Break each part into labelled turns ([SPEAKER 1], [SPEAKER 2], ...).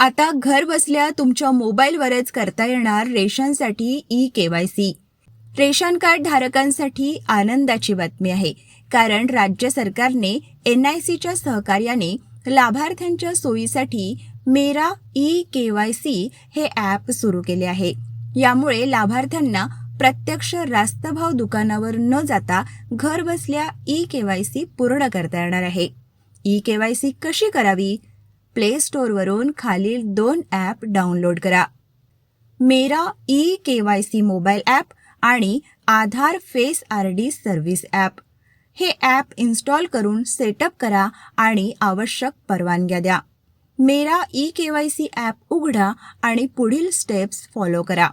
[SPEAKER 1] आता घर बसल्या तुमच्या मोबाईलवरच करता येणार रेशनसाठी ई केवायसी रेशन कार्ड धारकांसाठी आनंदाची बातमी आहे. कारण राज्य सरकारने एन आय सीच्या सहकार्याने लाभार्थ्यांच्या सोयीसाठी Mera e K Y C हे ॲप सुरू केले आहे. यामुळे लाभार्थ्यांना प्रत्यक्ष रास्तभाव दुकानावर न जाता घर बसल्या ई सी पूर्ण करता येणार आहे. ई के वाय सी कशी करावी? प्ले स्टोअरवरून खालील दोन ॲप डाउनलोड करा. Mera e K Y C mobile app आणि Aadhaar face R D service app हे ॲप इन्स्टॉल करून सेटअप करा आणि आवश्यक परवानग्या द्या. Mera e K Y C app उघडा आणि पुढील स्टेप्स फॉलो करा.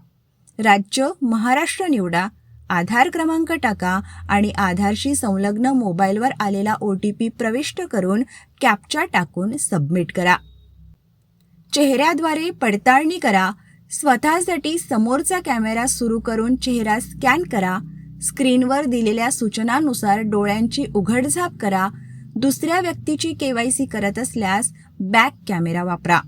[SPEAKER 1] राज्य महाराष्ट्र निवडा. आधार क्रमांक टाका आणि आधारशी संलग्न मोबाईलवर आलेला ओ टी पी प्रविष्ट करून कॅप्चा टाकून सबमिट करा. चेहऱ्याद्वारे पडताळणी करा. स्वतःसाठी समोरचा कॅमेरा सुरू करून चेहरा स्कॅन करा. स्क्रीनवर दिलेल्या सूचनानुसार डोळ्यांची उघडझाप करा. दुसऱ्या व्यक्तीची केवायसी करत असल्यास बॅक कॅमेरा वापरा.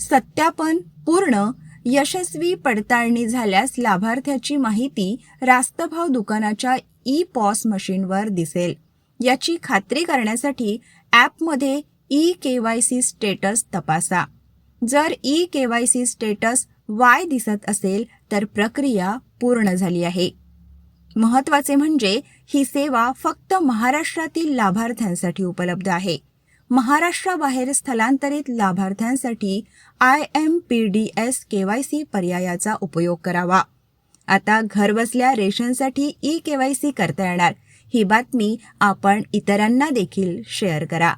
[SPEAKER 1] सत्यापन पूर्ण. यशस्वी पडताळणी झाल्यास लाभार्थ्याची माहिती रास्तभाव दुकानाच्या ई पॉस मशीनवर दिसेल. याची खात्री करण्यासाठी ॲपमध्ये e K Y C status तपासा. जर e K Y C status Y दिसत असेल तर प्रक्रिया पूर्ण झाली आहे. महत्त्वाचे म्हणजे ही सेवा फक्त महाराष्ट्रातील लाभार्थ्यांसाठी उपलब्ध आहे. महाराष्ट्राबाहेर स्थलांतरित लाभार्थ्यांसाठी I M P D S K Y C पर्यायाचा उपयोग करावा. आता घरबसल्या रेशनसाठी ई के वाय सी करता येणार. ही बातमी आपण इतरांना देखील शेअर करा.